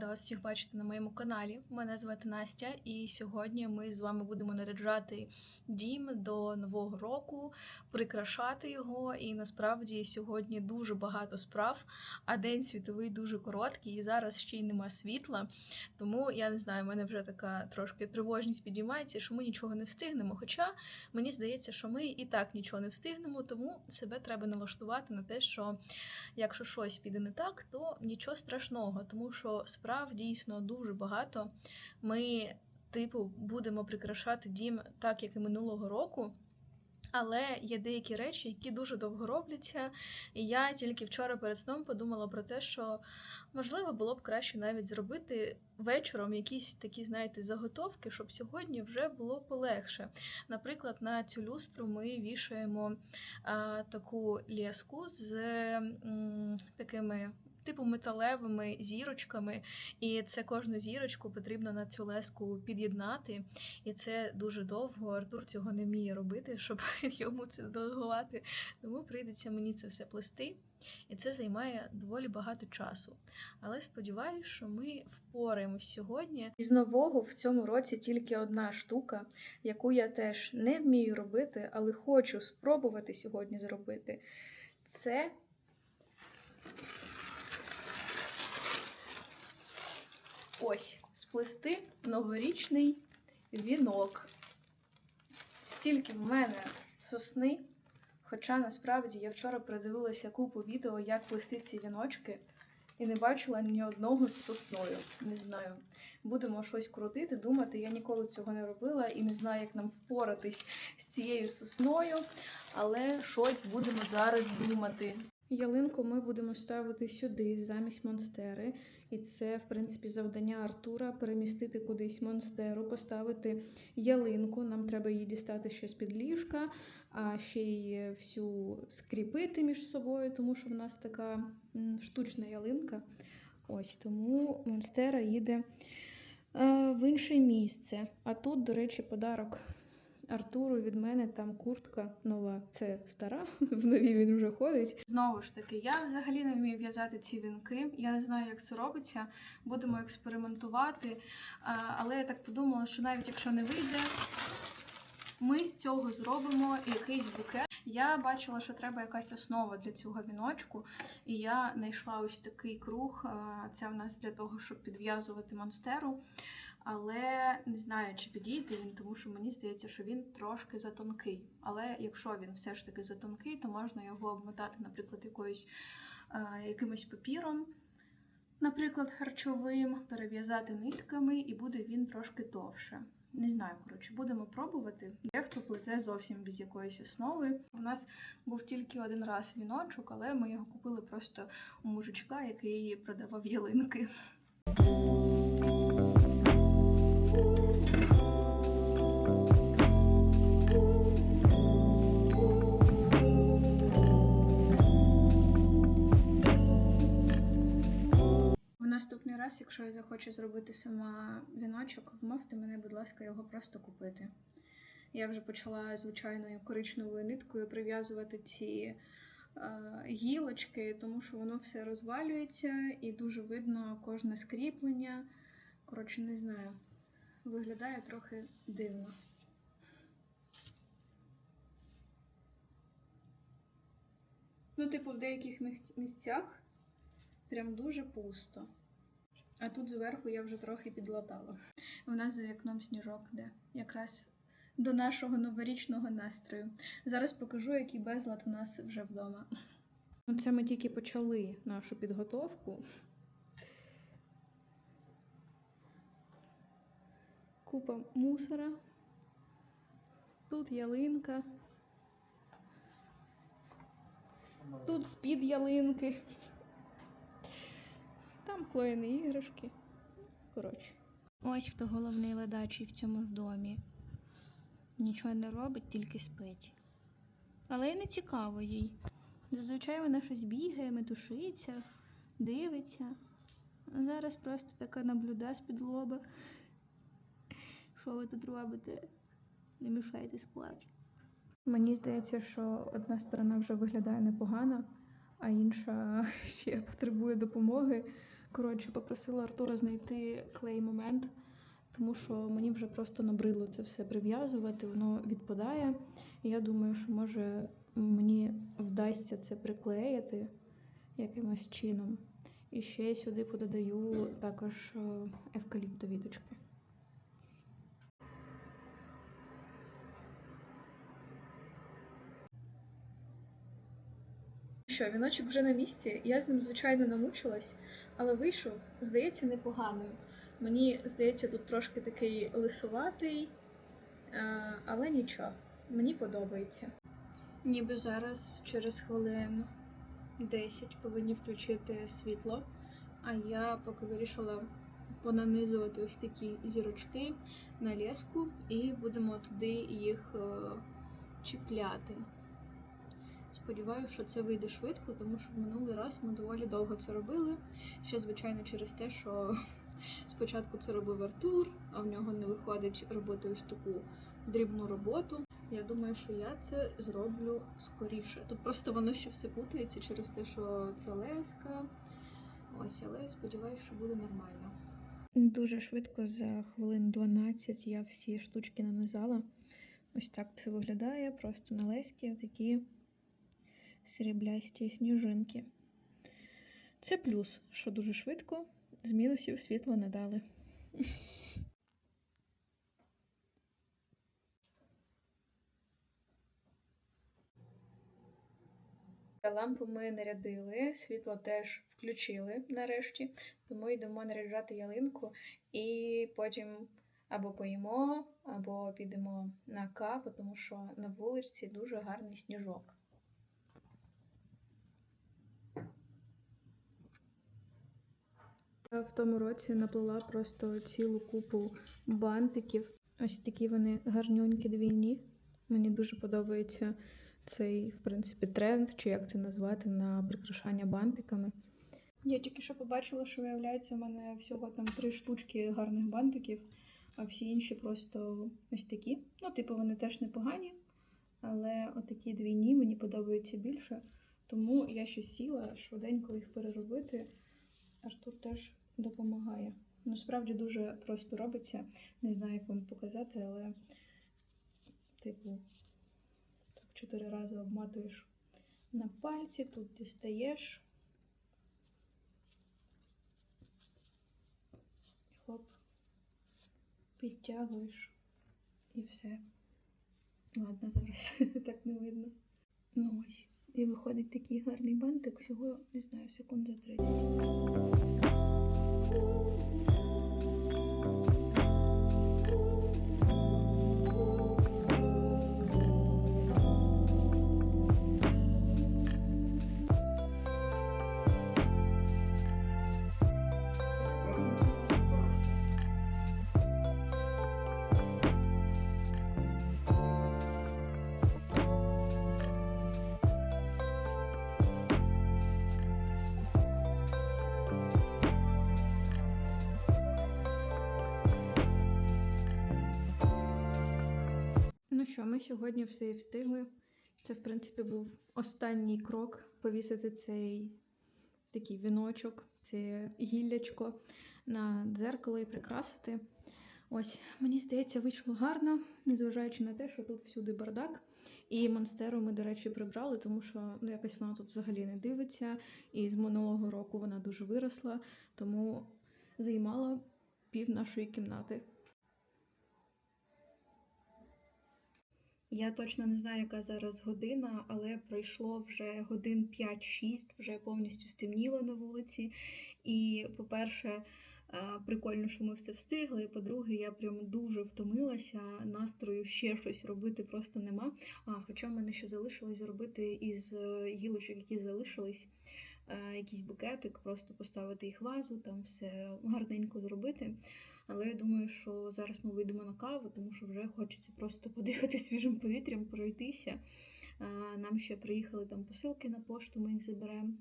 рада вас всіх бачити на моєму каналі. Мене звати Настя, і сьогодні ми з вами будемо наряджати дім до нового року, прикрашати його. І насправді сьогодні дуже багато справ, а день світовий дуже короткий, і зараз ще й нема світла. Тому я не знаю, в мене вже така трошки тривожність підіймається, що ми нічого не встигнемо. Хоча мені здається, що ми і так нічого не встигнемо, тому себе треба налаштувати на те, що якщо щось піде не так, то нічого страшного, тому що справ дійсно дуже багато. Ми, типу, будемо прикрашати дім так, як і минулого року. Але є деякі речі, які дуже довго робляться. І я тільки вчора перед сном подумала про те, що можливо було б краще навіть зробити вечором якісь такі, знаєте, заготовки, щоб сьогодні вже було полегше. Наприклад, на цю люстру ми вішаємо а, таку лєску з м, такими. Типу металевими зірочками, і це кожну зірочку потрібно на цю леску під'єднати. І це дуже довго. Артур цього не вміє робити, щоб йому це делегувати. Тому прийдеться мені це все плести, і це займає доволі багато часу. Але сподіваюся, що ми впораємось сьогодні. Із нового в цьому році тільки одна штука, яку я теж не вмію робити, але хочу спробувати сьогодні зробити. Це ось сплести новорічний вінок. Стільки в мене сосни. Хоча насправді я вчора передивилася купу відео, як плести ці віночки, і не бачила ні одного з сосною. Не знаю. Будемо щось крутити, думати. Я ніколи цього не робила і не знаю, як нам впоратись з цією сосною, але щось будемо зараз думати. Ялинку ми будемо ставити сюди замість монстери, і це, в принципі, завдання Артура перемістити кудись монстеру, поставити ялинку. Нам треба її дістати ще з під ліжка, а ще й всю скріпити між собою, тому що в нас така штучна ялинка. Ось тому монстера їде в інше місце. А тут, до речі, подарок Артуру від мене там куртка нова. Це стара, в новій він вже ходить. Знову ж таки, я взагалі не вмію в'язати ці вінки. Я не знаю, як це робиться. Будемо експериментувати. Але я так подумала, що навіть якщо не вийде, ми з цього зробимо якийсь букет. Я бачила, що треба якась основа для цього віночку, і я знайшла ось такий круг. Це в нас для того, щоб підв'язувати монстеру. Але не знаю, чи підійде він, тому що мені здається, що він трошки затонкий. Але якщо він все ж таки затонкий, то можна його обмотати, наприклад, якоюсь, е, якимось папіром, наприклад, харчовим, перев'язати нитками, і буде він трошки довше. Не знаю, коротше, будемо пробувати. Дехто плете зовсім без якоїсь основи. У нас був тільки один раз віночок, але ми його купили просто у мужичка, який продавав ялинки. Якщо я захочу зробити сама віночок, вмовте мене, будь ласка, його просто купити. Я вже почала звичайною коричневою ниткою прив'язувати ці е, гілочки, тому що воно все розвалюється і дуже видно кожне скріплення. Коротше, не знаю. Виглядає трохи дивно. Ну, типу, в деяких місцях прям дуже пусто. А тут зверху я вже трохи підлатала. У нас за вікном сніжок, де якраз до нашого новорічного настрою. Зараз покажу, який безлад у нас вже вдома. Ну, Це ми тільки почали нашу підготовку. Купа мусора. Тут ялинка. Тут з-під ялинки. Там хлоїні іграшки. Коротше. Ось хто головний ледачий в цьому домі. Нічого не робить, тільки спить. Але й не цікаво їй. Зазвичай вона щось бігає, метушиться, дивиться. А зараз просто така наблюда з-під лоба. Що ви тут робите? Не мішайте спати. Мені здається, що одна сторона вже виглядає непогано, а інша ще потребує допомоги. Коротше, попросила Артура знайти клей момент, тому що мені вже просто набридло це все прив'язувати, воно відпадає. І я думаю, що може мені вдасться це приклеїти якимось чином. І ще сюди пододаю також е, евкаліптовіточки. Що, віночок вже на місці. Я з ним, звичайно, намучилась, але вийшов, здається, непоганою. Мені здається, тут трошки такий лисуватий, е, але нічого, мені подобається. Ніби зараз через хвилин 10 повинні включити світло, а я поки вирішила понанизувати ось такі зірочки на леску і будемо туди їх е, чіпляти. Сподіваюся, що це вийде швидко, тому що в минулий раз ми доволі довго це робили. Ще, звичайно, через те, що спочатку це робив Артур, а в нього не виходить робити ось таку дрібну роботу. Я думаю, що я це зроблю скоріше. Тут просто воно ще все путається через те, що це леска. Ось, але сподіваюся, що буде нормально. Дуже швидко, за хвилин 12 я всі штучки нанизала. Ось так це виглядає. Просто на леськи такі сріблясті сніжинки. Це плюс, що дуже швидко, з мінусів світло не дали. Лампу ми нарядили, світло теж включили нарешті, тому йдемо наряджати ялинку і потім або поїмо, або підемо на каву, тому що на вулиці дуже гарний сніжок. Я в тому році наплела просто цілу купу бантиків. Ось такі вони гарнюнькі двійні. Мені дуже подобається цей, в принципі, тренд, чи як це назвати, на прикрашання бантиками. Я тільки що побачила, що виявляється, у мене всього там три штучки гарних бантиків, а всі інші просто ось такі. Ну, типу, вони теж непогані, але отакі двійні мені подобаються більше. Тому я ще сіла швиденько їх переробити. Артур теж допомагає. Насправді дуже просто робиться. Не знаю, як вам показати, але, типу, так чотири рази обматуєш на пальці, тут дістаєш. Хоп, підтягуєш і все. Ладно, зараз так не видно. Ну ось. І виходить такий гарний бантик, всього, не знаю, секунд за 30. thank you сьогодні все і встигли. Це, в принципі, був останній крок повісити цей такий віночок, це гіллячко на дзеркало і прикрасити. Ось, мені здається, вийшло гарно, незважаючи на те, що тут всюди бардак. І монстеру ми, до речі, прибрали, тому що ну, якось вона тут взагалі не дивиться. І з минулого року вона дуже виросла, тому займала пів нашої кімнати. Я точно не знаю, яка зараз година, але пройшло вже годин 5-6, вже повністю стемніло на вулиці. І, по-перше, е, прикольно, що ми все встигли. По-друге, я прям дуже втомилася, настрою ще щось робити просто нема. А, Хоча в мене ще залишилось зробити із е, гілочок, які залишились, е, якийсь букетик, просто поставити їх вазу, там все гарненько зробити. Але я думаю, що зараз ми вийдемо на каву, тому що вже хочеться просто подихати свіжим повітрям, пройтися. Нам ще приїхали там посилки на пошту, ми їх заберемо.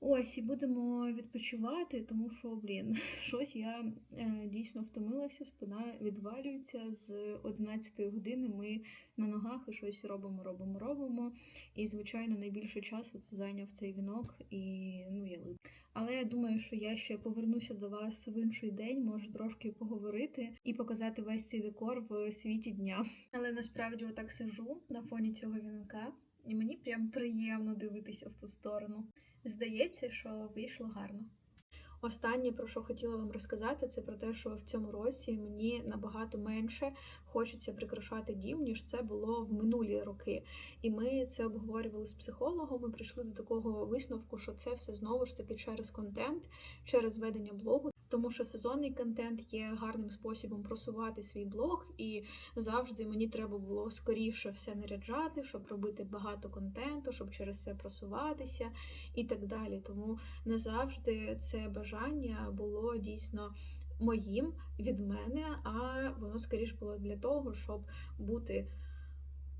Ось і будемо відпочивати, тому що, блін, щось я е, дійсно втомилася, спина відвалюється з 11 години. Ми на ногах і щось робимо, робимо, робимо. І, звичайно, найбільше часу це зайняв цей вінок і ну, яли. Але я думаю, що я ще повернуся до вас в інший день, може трошки поговорити і показати весь цей декор в світі дня. Але насправді отак сижу на фоні цього вінка, і мені прям приємно дивитися в ту сторону. Здається, що вийшло гарно. Останнє, про що хотіла вам розказати, це про те, що в цьому році мені набагато менше хочеться прикрашати дім, ніж це було в минулі роки. І ми це обговорювали з психологом. Ми прийшли до такого висновку, що це все знову ж таки через контент, через ведення блогу. Тому що сезонний контент є гарним способом просувати свій блог, і завжди мені треба було скоріше все наряджати, щоб робити багато контенту, щоб через це просуватися і так далі. Тому не завжди це бажання було дійсно моїм від мене, а воно скоріш було для того, щоб бути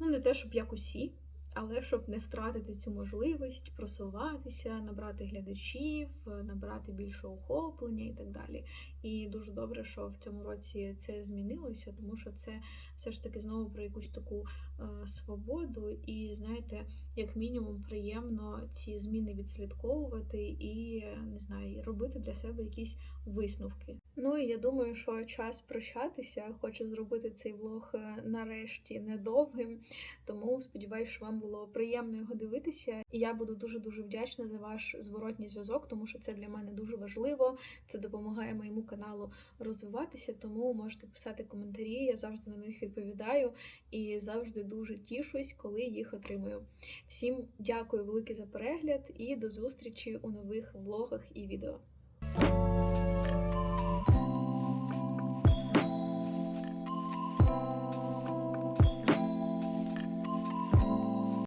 ну не те, щоб як усі. Але щоб не втратити цю можливість просуватися, набрати глядачів, набрати більше охоплення і так далі. І дуже добре, що в цьому році це змінилося, тому що це все ж таки знову про якусь таку е, свободу, і знаєте, як мінімум приємно ці зміни відслідковувати і не знаю, робити для себе якісь висновки. Ну і я думаю, що час прощатися. Хочу зробити цей влог е, нарешті недовгим. Тому сподіваюся, що вам було приємно його дивитися. І я буду дуже дуже вдячна за ваш зворотній зв'язок, тому що це для мене дуже важливо. Це допомагає моєму каналу розвиватися. Тому можете писати коментарі. Я завжди на них відповідаю і завжди дуже тішусь, коли їх отримую. Всім дякую велике за перегляд і до зустрічі у нових влогах і відео.